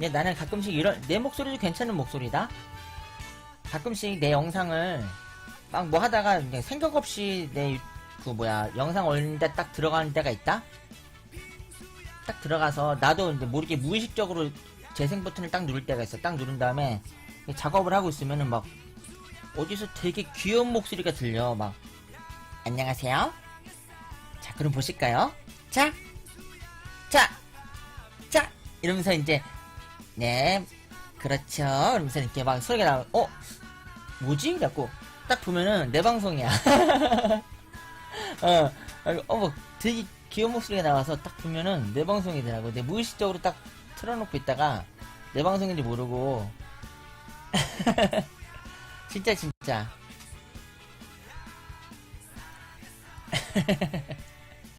근데 나는 가끔씩 이런 내 목소리도 괜찮은 목소리다. 가끔씩 내 영상을 막 뭐 하다가 그냥 생각 없이 내 그 뭐야 영상 올리는데 딱 들어가는 데가 있다. 딱 들어가서 나도 이제 모르게 무의식적으로 재생 버튼을 딱 누를 때가 있어. 딱 누른 다음에 작업을 하고 있으면은 막 어디서 되게 귀여운 목소리가 들려. 막 안녕하세요. 자 그럼 보실까요? 자, 자, 자 이러면서 이제 네 그렇죠. 이러면서 이렇게 막 소리가 나와. 어 뭐지? 그래갖고 딱 보면은 내 방송이야. 어, 아이고, 어머, 되게 귀여운 목소리가 나와서 딱 보면은 내 방송이더라고. 내 무의식적으로 딱 틀어놓고 있다가 내 방송인지 모르고. 진짜, 진짜.